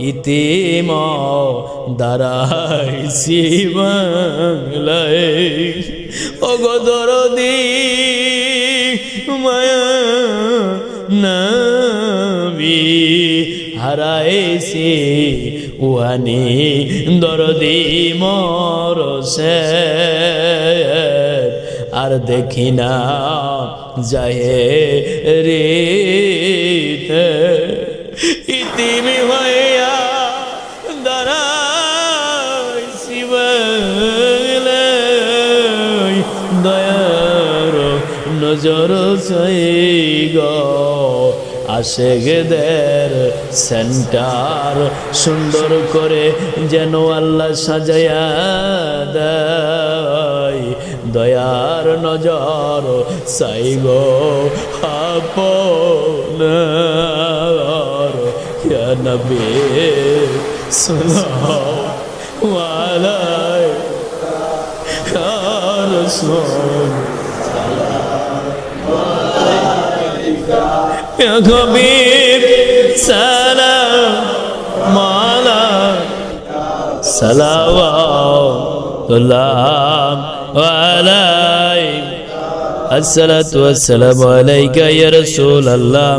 ইতিম দাঁড়াইছি বাংলায় অগদরদি মায়া নবী হারাইছি। উহানি দরদি মরসে আর দেখি না যায় রে ইতিমি হইয়া শিবলে দয়ার নজর চাই গ। আসে গেদের সেন্টার সুন্দর করে যেন আল্লাহ সাজায়া দেয়। দয়ার নজর চাই গো আপনার ইয়া নবী সাল্লাল্লাহু আলাইহি ইয়া রাসূল يا الصلاة والسلام عليك يا رسول الله.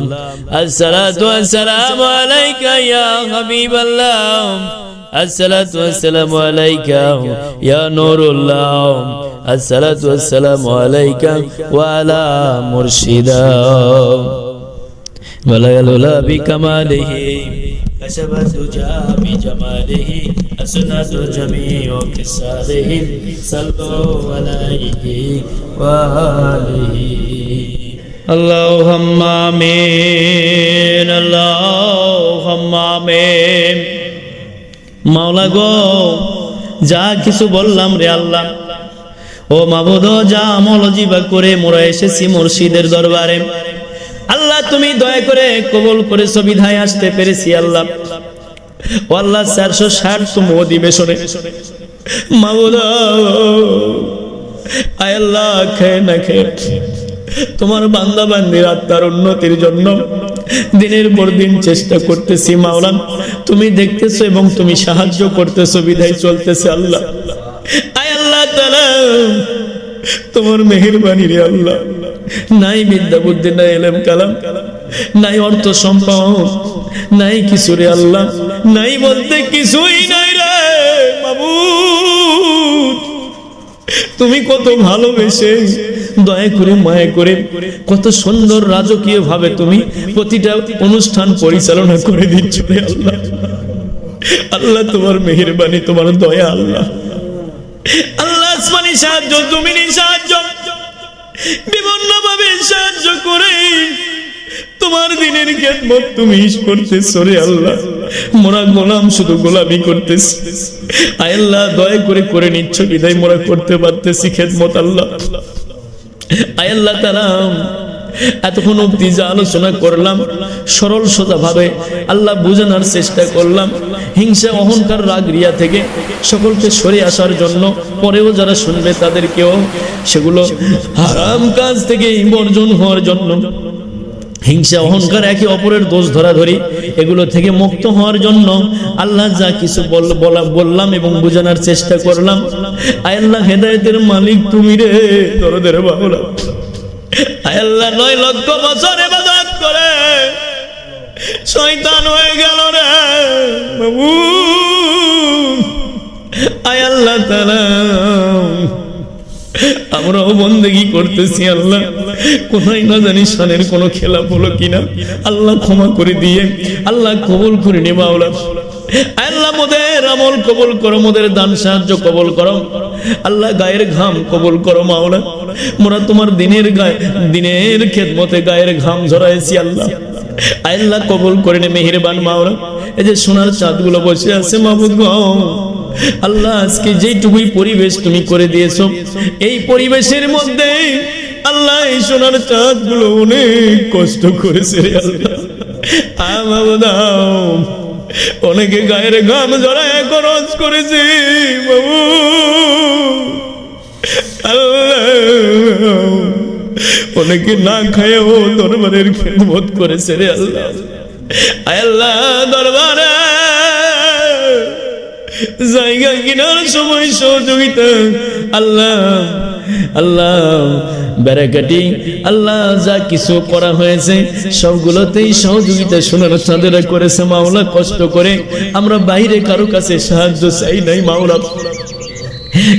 الصلاة والسلام عليك يا حبيب الله. الصلاة والسلام عليك يا نور الله. الصلاة والسلام عليك وعلى مرشدا بلغ العلا بكماله. كسب الدجى بجماله أسناد جميع كساله صلوا عليه وآله اللهم آمين اللهم آمين মাওলা গো যা কিছু বললাম রে আল্লাহ ও মাবুদ যা আমল জিবা করে মোরা এসেছি মুর্শিদের দরবারে আল্লাহ, তুমি দয়া করে কবুল করে সুবিধায় আসতে পেরেছি আল্লাহ। ও আল্লাহ, চারশো ষাট তুম অধিবেশনে। আয় আল্লাহ, খেয়ে না তোমার বান্দা বান্দির আত্মার উন্নতির জন্য দিনের পর দিন চেষ্টা করতেছি মাওলান তুমি দেখতেছো এবং তুমি সাহায্য করতেছো, বিধায় চলতেছে আল্লাহ। আয় আল্লাহ তাআলা তোমার মেহেরবানি রে আল্লাহ। নাই বিদ্যা বুদ্ধি নাই এলেম কালাম, নাই অর্থ সম্পদ, নাই কিছু রে আল্লাহ। নাই বলতে কিছুই নাই রে মাবুদ। তুমি কত ভালোবেসে দয়া করে, মায়া করে, কত সুন্দর রাজকীয় ভাবে তুমি প্রতিটা অনুষ্ঠান পরিচালনা করে দিচ্ছ রে আল্লাহ। আল্লাহ, তোমার মেহেরবানি, তোমার দয়া আল্লাহ। আল্লাহ আসমানি সাহায্য, জমিনি সাহায্য বিভিন্ন ভাবে সাহায্য করে তোমার দিনের খেদমত তুমি করতেছ রে আল্লাহ। মোরা গোলাম, শুধু গোলামি করতেছি। আয় আল্লাহ, দয়া করে করে নিচ্ছ, বিদায় মোরা করতে পারতেছি খেদমত আল্লাহ। আয় আল্লাহ তারা এতক্ষণ অব্দি যা আলোচনা করলাম, সরল সোজা ভাবে আল্লাহ বোঝানোর চেষ্টা করলাম। হিংসা, অহংকার, রাগ, রিয়া থেকে সকলকে সরে আসার জন্য পরেও যারা শুনবে তাদেরকেও সেগুলো হারাম কাজ থেকে বর্জন হওয়ার জন্য। হিংসা, অহংকার একে অপরের দোষ ধরা ধরি এগুলো থেকে মুক্ত হওয়ার জন্য আল্লাহ যা কিছু বললাম এবং বোঝানোর চেষ্টা করলাম। আয় আল্লাহ, হেদায়তের মালিক তুমি রে, দরদের আয় আল্লাহ নয় লক্ষ বছর এবাদত করে। শয়তান হয়ে গেল রে। বাবু। আয় আল্লাহ তাআলা। আমরাও বন্দেগি করতেছি আল্লাহ। কোথায় না জানি সানের কোনো খেলা হলো কিনা। আল্লাহ ক্ষমা করে দিয়ে, আল্লাহ কবল করে নে মাওলা। আল্লাহ মোদের আমল কবল করো, মোদের দান সাহায্য কবল করো। আল্লাহ গায়ের ঘাম কবল করো মাওলা। মোরা তোমার দিনের গায়ে, দিনের খেদমতে গায়ের ঘাম ঝরাইছি আল্লাহ। আল্লাহ কবুল করে নে মেহেরবান মাওলা এই যে সোনার চাঁদগুলো বসে আছে মাহবুদ আল্লাহ, আজকে যেইটুকুই পরিবেশ তুমি করে দিয়েছ, এই পরিবেশের মধ্যে আল্লাহ এই সোনার চাঁদগুলো অনেক কষ্ট করেছে রে আল্লাহ। অনেকে গায়ের ঘাম জড়ায় খরচ করেছে বাবু আল্লাহ অনেকে না খায়ও দরবারের খেদমত করেছে রে আল্লাহ। আল্লাহ দরবারে। জায়গা কেনার সময় সহযোগিতা। আল্লাহ আল্লাহ, ব্যারাকাটি। আল্লাহ যা কিছু করা হয়েছে, সবগুলোতেই সহযোগিতা শোনার চাঁদেরা করেছে। মাওলা কষ্ট করে আমরা বাইরে কারও কাছে সাহায্য চাই নাই মাওলা।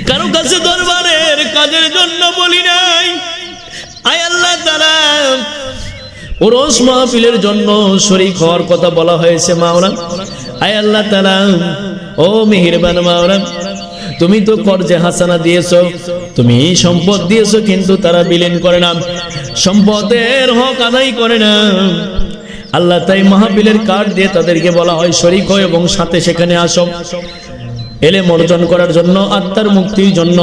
কারও কাছে দরবারের কাজের জন্য বলি নাই। আয় আল্লাহ তারা ওরস মাহফিলের জন্য শরীক হওয়ার কথা বলা হয়েছে মাওলা আয় আল্লাহ তালা ও মেহেরবান মাওলা তুমি তো কর্জে হাসানা দিয়েছ, তুমি সম্পদ দিয়েছ কিন্তু তারা বিলীন করে না। সম্পদের হক আদায় করে না। আল্লাহ তাই মাহফিলের কার্ড দিয়ে তাদেরকে বলা হয় শরীক হয় এবং সাথে সেখানে আসো। এলেম অর্জন করার জন্য, আত্মার মুক্তির জন্য,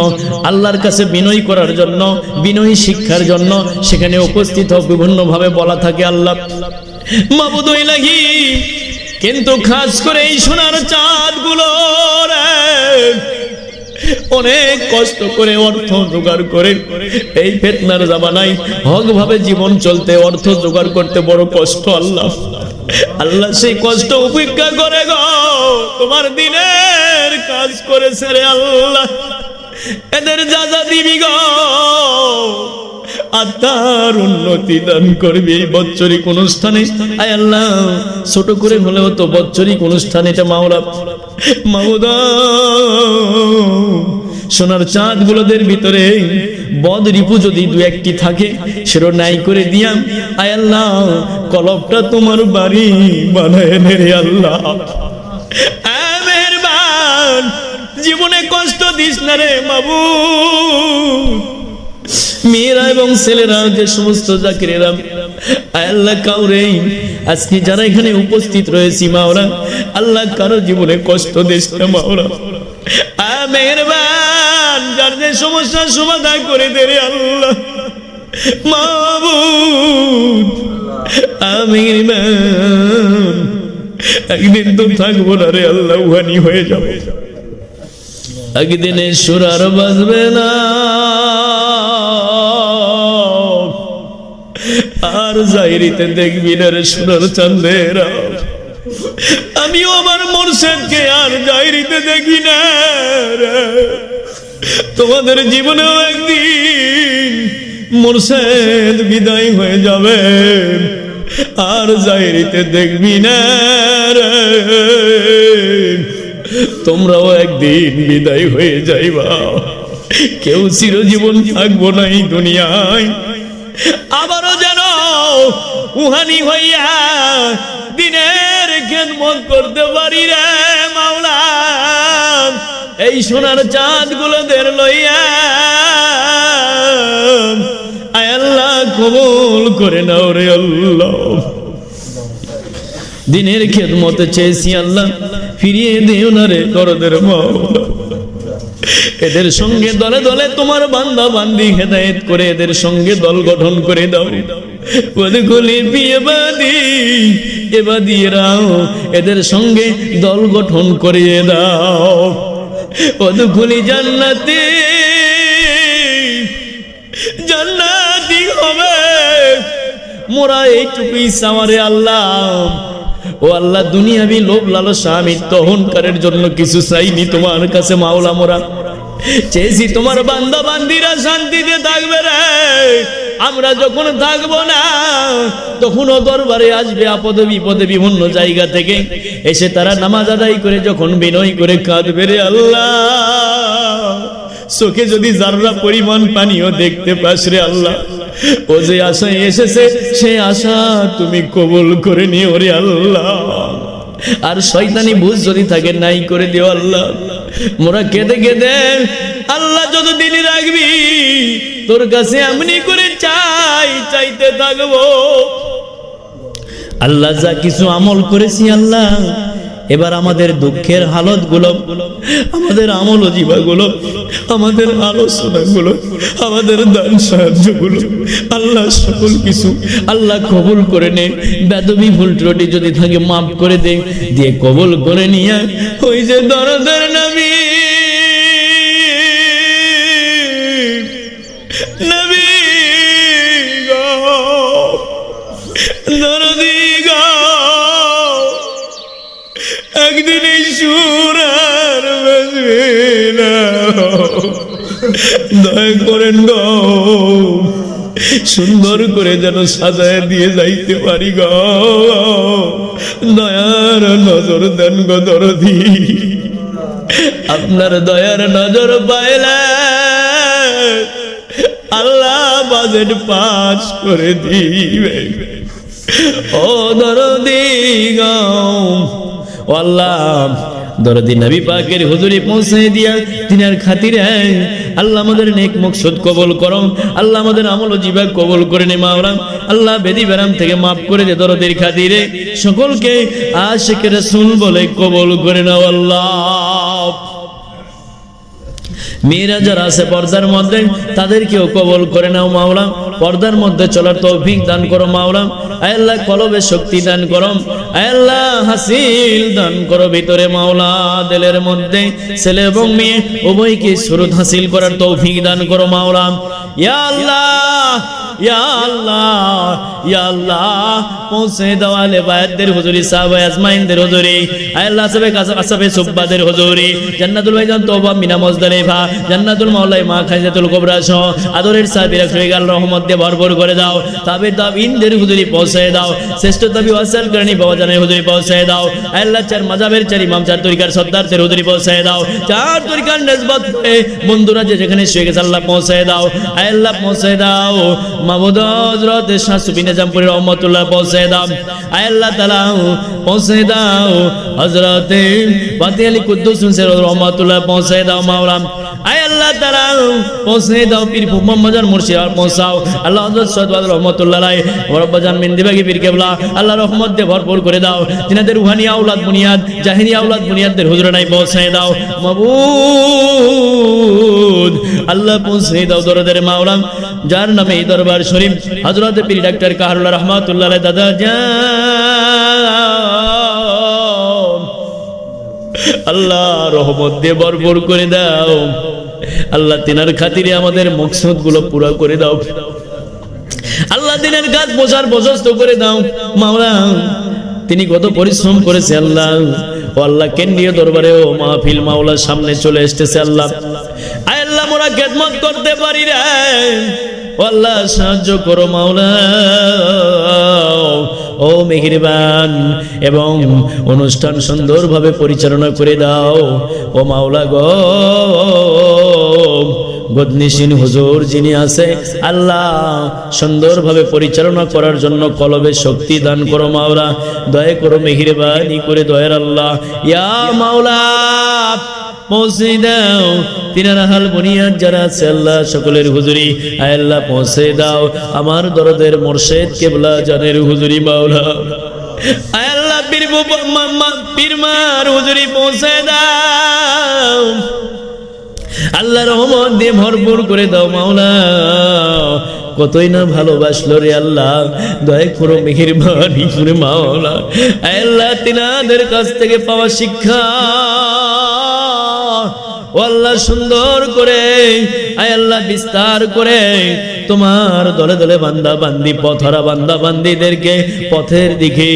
আল্লাহর কাছে বিনয় করার জন্য, বিনয়ী শিক্ষার জন্য সেখানে উপস্থিত বিভিন্ন ভাবে বলা থাকে আল্লাহ। মাবুদ কিন্তু খাস করে এই সোনার চাঁদগুলো অনেক কষ্ট করে অর্থ জোগাড় করে, এই ফেতনার জামানায় হক ভাবে জীবন চলতে, অর্থ জোগাড় করতে বড় কষ্ট আল্লাহ। আল্লাহ সেই কষ্ট উপেক্ষা করে গো, তোমার দিনের কাজ করেছে রে আল্লাহ। এদের যা যা দিবি গো। আত্মার উন্নতি দান করবি এই বৎসরিক অনুষ্ঠানে। আয় আল্লাহ, ছোট করে বৎসরিক এটা সোনার চাঁদ গুলোদের ভিতরে বদ রিপু যদি দু একটি থাকে সেটা নাই করে দিয়াম। আয় আল্লাহ কলবটা তোমার বাড়ি বানায় আল্লাহ। জীবনে কষ্ট দিস না রে বাবু। মেয়েরা এবং ছেলেরা, যে সমস্ত জাকিরেরা, আল্লাহ কাউরে, আজকে যারা এখানে উপস্থিত রয়েছি মাওরা, আল্লাহ কারও জীবনে কষ্ট দিস না মাওরা। আ, মেহেরবান, যার যে সমস্যার সমাধান করে দে রে আল্লাহ। মাবুদ আমির একদিন তো থাকব না রে আল্লাহ, উহানি হয়ে যাবে। একদিনে সুরার বাজবে না। আর জাইরিতে দেখবি না রে সুরার চান্দেরা আমিও আমার মোরশেদকে আর জাইরিতে দেখি না। তোমাদের জীবনেও একদিন মোরশেদ বিদায় হয়ে যাবে। আর জাইরিতে দেখবি না। তোমরাও একদিন বিদায় হয়ে যাইবা। কেউ চিরজীবন থাকব না এই দুনিয়ায়। আবারও যেন উহানি হইয়া দিনের খেদমত করতে পারি রে মাওলা। এই সোনার চাঁদ গুলোদের লইয়া কবুল করে নাও রে আল্লাহ। দিনের খেদমতে চেয়েছি আল্লাহ, ফিরিয়ে দিও না রে করদের মাওলা এদের সঙ্গে দলে দলে তোমার বান্দা বান্দি হেদায়েত করে এদের সঙ্গে দল গঠন করে দাও। এদের সঙ্গে দল গঠন করিয়ে দাও। ওদগুলি জান্নাতে, জান্নাতি হবে। মোরা এইটুকুই সামারে আল্লাহ। ও আল্লাহ, দুনিয়াবি লোভ লালসা আমি তহনকারের জন্য কিছু চাইনি তোমার কাছে মাওলা মোরা। চেয়েছি তোমার বান্দা বান্দিরা শান্তিতে থাকবে রে। আমরা যখন থাকব না, তখনও দরবারে আসবে আপদে বিপদে বিভিন্ন জায়গা থেকে। এসে তারা নামাজ আদায় করে যখন বিনয় করে কাঁদবে রে আল্লাহ। চোখে যদি যাররা পরিমাণ পানিও দেখতে পাস রে আল্লাহ। ও যে আশায় এসেছে, সে আশা তুমি কবুল করে নিও রে আল্লাহ। আর শয়তানি বুঝ যদি থাকে, নাই করে দিও আল্লাহ। মোরা কেঁদে কেঁদে, আল্লাহ যত দিনই রাখবি, তোর কাছে এমনি করে চাই, চাইতে থাকব। আল্লাহ যা কিছু আমল করেছি আল্লাহ এবার আমাদের দুঃখের হালতগুলো আমাদের আমল জীবা গুলো আমাদের আলোচনা গুলো আমাদের দান সাহায্যগুলো আল্লাহ সকল কিছু, আল্লাহ কবুল করে নে। বেদবি ভুল ত্রুটি যদি থাকে মাফ করে দে, দিয়ে কবুল করে নিয়ে ওই যে দরদের নবী। নবী গো একদিন এই সুর আর বাজবে না দয়া করেন গো। সুন্দর করে যেন সাজায় দিয়ে যাইতে পারি গো। দয়ার নজর দেন গো দরদি। আপনার দয়ার নজর পাইলে আল্লাহ বাজেট পাস করে দিবে ও দরদি গাও আল্লাহ, দরদি নবী পাকের হুজুরি পৌঁছে দিয়া তিনার খাতিরে আল্লাহ আমাদের নেক মকসুদ কবল করো আল্লাহ আমাদের আমল জীবা কবুল করে নে মাওলা আল্লাহ বেদি বেরাম থেকে মাফ করে দে দরদের খাতিরে, সকলকে আশিকের রাসূল বলে কবল করে নাও আল্লাহ। মেয়েরা যারা আছে পর্দার মধ্যে, তাদেরকেও কবল করে নাও মাওলা। পর্দার মধ্যে চলার তৌফিক দান করো মাওলা। আল্লাহ কলবে শক্তি দান করো। আল্লাহ হাসিল দান করো ভিতরে মাওলা দিলের মধ্যে। ছেলে এবং মেয়ে, উভয়কে সুরত হাসিল করার তৌফিক দান করো মাওলা। ইয়া আল্লাহ ইয়া আল্লাহ ইয়া আল্লাহ মিনা মজদালিফা জান্নাতুল মাওলাই মা খাইজাতুল কোবরা সহ আদরের সাহাবীরা ফিগাল রহমত দিয়ে ভরপুর করে দাও। তাবির দাব ইনদের হুজুরি পৌঁছে দাও। শ্রেষ্ঠ দাবি ওয়াসাল করনি বাবা জানের হুজুরি পৌঁছে দাও। আল্লাহ চার মাজাবের চার, ইমাম চার তরিকার সর্দারদের হুজুরি পৌঁছে দাও। চার তরিকার নেসবত বন্ধুরা যে যেখানে শুয়ে গেছে, আল্লাহ পৌঁছে দাও। আল্লাহ পৌঁছে দাও। মাহমুদ হজরত শাহ সুবিন জামপুরি রহমতুল্লাহ পৌঁছে দাও। আল্লাহ তালা পৌঁছে দাও। হজরত বাতি আলী কুদ্দুস রহমতুল্লাহ পৌঁছে দাও মাওলাম আয় আল্লাহ তালা পৌঁছে দাও পীর মোহাম্মদ মুর্শিদ পৌঁছাও। আল্লাহ হজরত সৈয়দ রহমতুল্লাহ রায় রব্বাজান মিন্দিবাগি পীর কেবলা, আল্লাহ রহমত দিয়ে ভরপুর করে দাও। তিনাদের রুহানি আউলাদ বুনিয়াদ, জাহিনী আউলাদ বুনিয়াদদের নাই পৌঁছে দাও। মাবুদ, আল্লাহ পৌঁছে দাও দরদের মাওলাম যার নামে এই দরবার শরীফ হজরত পীর ডাক্তার কাহরুল্লাহ রহমাতুল্লাহ দাদা যান আল্লাহ রহমত দিয়ে ভরপুর করে দাও। আল্লাহ তিনার খাতিরে আমাদের মকসদগুলো পুরো করে দাও। আল্লাহ দিনের কাজ বোঝার প্রশস্ত করে দাও। মাওলা তিনি কত পরিশ্রম করেছে আল্লাহ। ও আল্লাহ কেন্দ্রীয় দরবারে ও মাহফিল মাওলার সামনে চলে এসেছে আল্লাহ। আয় আল্লাহ, মোরা খেদমত করতে পারি রে। আল্লাহ সাহায্য করো, মাওলা। ও মেহেরবান, এবং অনুষ্ঠান সুন্দরভাবে পরিচালনা করে দাও। ও মাওলা গো গদনিসিন হুজুর যিনি আছে, আল্লাহ সুন্দরভাবে পরিচালনা করার জন্য কলবে শক্তি দান করো, মাওলা। দয়া করো, মেহেরবানি করে, দয়ার আল্লাহ। ইয়া মাওলা পৌঁছে দাও। তিনার হাল বুনিয়াদ যারা আছে, আল্লাহ সকলের হুজুরি। আল্লাহ, পৌঁছে দাও। আমার দরদের মোর্শেদ কেবলা জানের হুজুরি মাওলা। আল্লাহ, পীর বু- মা- মা- পীর মার হুজুরি পৌঁছে দাও। আল্লাহ রহমত দিয়ে ভরপুর করে দাও মাওলা। কতই না ভালোবাসলো রে আল্লাহ। দয়া করো মেহেরবানি করে মাওলা। আল্লাহ, তিনাদের কাছ থেকে পাওয়া শিক্ষা আল্লাহ, সুন্দর করে, আয় আল্লাহ, বিস্তার করে তোমার দলে দলে বান্দা বান্দি, পথরা বান্দা বান্দিদেরকে পথের দিকে,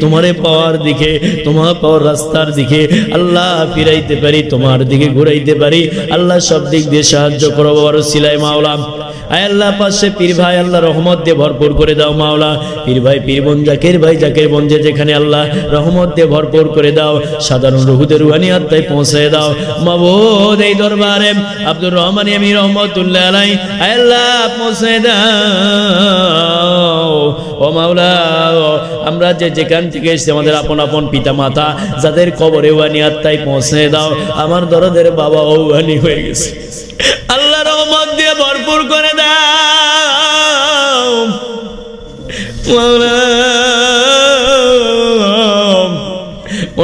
তোমারে পাওয়ার দিকে তোমার পাওয়ার রাস্তার দিকে আল্লাহ ফিরাইতে পারি, তোমার দিকে ঘুরাইতে পারি। আল্লাহ সব দিক দিয়ে সাহায্য করো বাবার সিলাই মাওলা আয় আল্লাহ, পাশে পীর ভাই, আল্লাহ রহমত দিয়ে ভরপুর করে দাও মাওলা। পীর ভাই, পীর বোন, জাকের ভাই, জাকের বোন যে যেখানে আল্লাহ রহমত দিয়ে ভরপুর করে দাও, সাধারণ রহুদের রুহানি আত্মায় পৌঁছে দাও। মাবুদ, এই দরবারে আব্দুর রহমান আমি রহমতুল্লাহ আলাই আয় আল্লাহ, পৌঁছে দাও। ও মাওলা, আমরা যে যেখান থেকে এসেছি, আমাদের আপন আপন পিতা মাতা যাদের কবরে ওয়ানি আত্মায় পৌঁছে দাও। আমার দরদের বাবা ওয়ানি হয়ে গেছে। আল্লাহ রহমত দিয়ে ভরপুর করে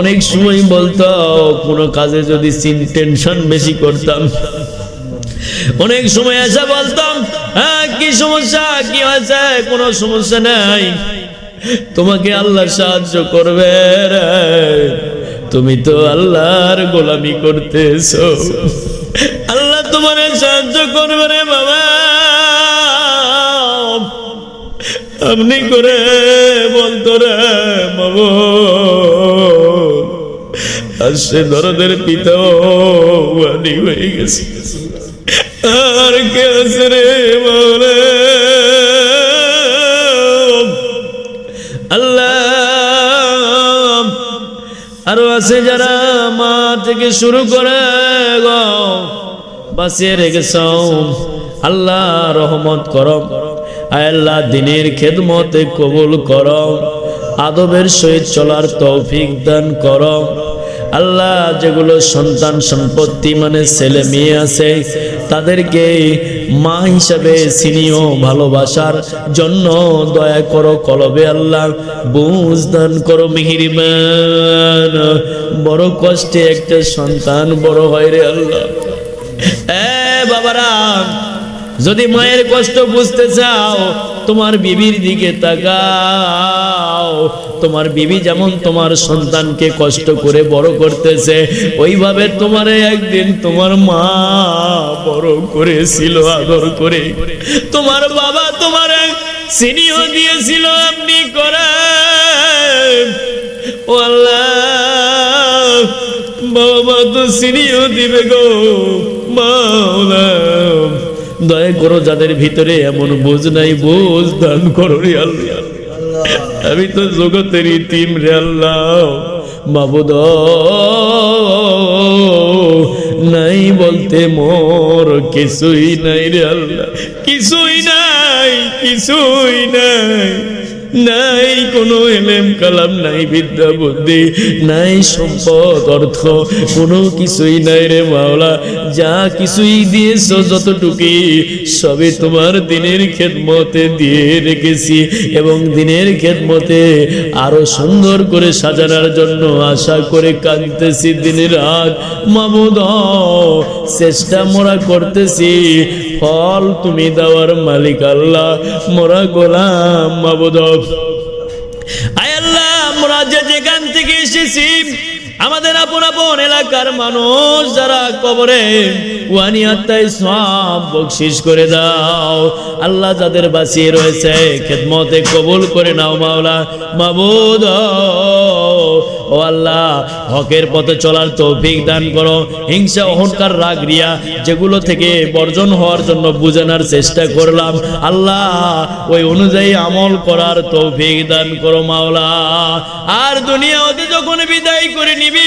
অনেক সময় বলতো কোনো কাজে যদি টেনশন বেশি করতাম। অনেক সময় এসে বলতাম হ্যাঁ কি সমস্যা? কি হয়েছে? কোনো সমস্যা নাই। তোমাকে আল্লাহ সাহায্য করবে তুমি তো আল্লাহর গোলামি করতেছো। আল্লাহ তোমার সাহায্য করবে রে বাবা। আপনি করে বলতো রে বাবু আর সে দরদের পিতাও হয়ে গেছে। আর কে আছে রে বলে আল্লাহ। আরও আছে যারা মা থেকে শুরু করে বাঁচিয়ে রেখেছ। আল্লাহ রহমত করম আল্লাহ দিনের খেদমতে কবুল কর। আদবের সহিত চলার তৌফিক দান করম আল্লাহ যেগুলো সন্তান সম্পত্তি মানে ছেলে মেয়ে আছে, তাদেরকে মা হিসাবে চিনিও, ভালোবাসার জন্য দয়া করো কলবে আল্লাহ। বুঝ দান করো মিহিরিমান বড় কষ্টে একটা সন্তান বড় হয় রে আল্লাহ। এ বাবারা যদি মায়ের কষ্ট বুঝতে চাও, তোমার বিবির দিকে তাকাও। তোমার বিবি যেমন তোমার সন্তানকে কষ্ট করে বড় করতেছে, ওইভাবে তোমারে একদিন তোমার মা বড় করেছিল, আদর করে। তোমার বাবা তোমার সিনিও দিয়েছিল, আপনি করেন। ও আল্লাহ, বাবা তো সিনিও দিবে গো মাওলা দয়া করো যাদের ভিতরে এমন বোঝ নাই, বোঝ দান করো রে আল্লাহ। আমি তো জগতের ইতিম রে আল্লাহ। বাবুদ নাই বলতে মোর কিছুই নাই রে আল্লাহ। কিছুই নাই কিছুই নাই। নাই কোনো এলেম কালাম, নাই বিদ্যা বুদ্ধি, নাই সম্পদ, অর্থ, কোনো কিছুই নাই রে মাওলা। যা কিছুই দিয়েছ যতটুকুই সবে তোমার দিনের খেদমতে দিয়ে রেখেছি এবং দিনের খেদমতে আরও সুন্দর করে সাজানোর জন্য আশা করে কাঁদতেছি দিনের রাত মামুদ চেষ্টা মোরা করতেছি ফল তুমি দেওয়ার মালিক আল্লাহ, মোরা গোলাম মাবুদ আয় আল্লাহ আমরা যে যেখান থেকে এসেছি, আমাদের আপন আপন এলাকার মানুষ যারা কবরে ওয়ানি আত্মায় সব বকশিস করে দাও। আল্লাহ যাদের বাঁচিয়ে রয়েছে, খেদমতে কবুল করে নাও মাওলা, মাবুদ। ও আল্লাহ, হকের পথে চলার তৌফিক দান করো। হিংসা, অহংকার, রাগ, রিয়া যেগুলো থেকে বর্জন হওয়ার জন্য বুঝানোর চেষ্টা করলাম। আল্লাহ, ওই অনুযায়ী আমল করার তৌফিক দান করো মাওলা। আর দুনিয়া হতে যখন বিদায় করে নিবি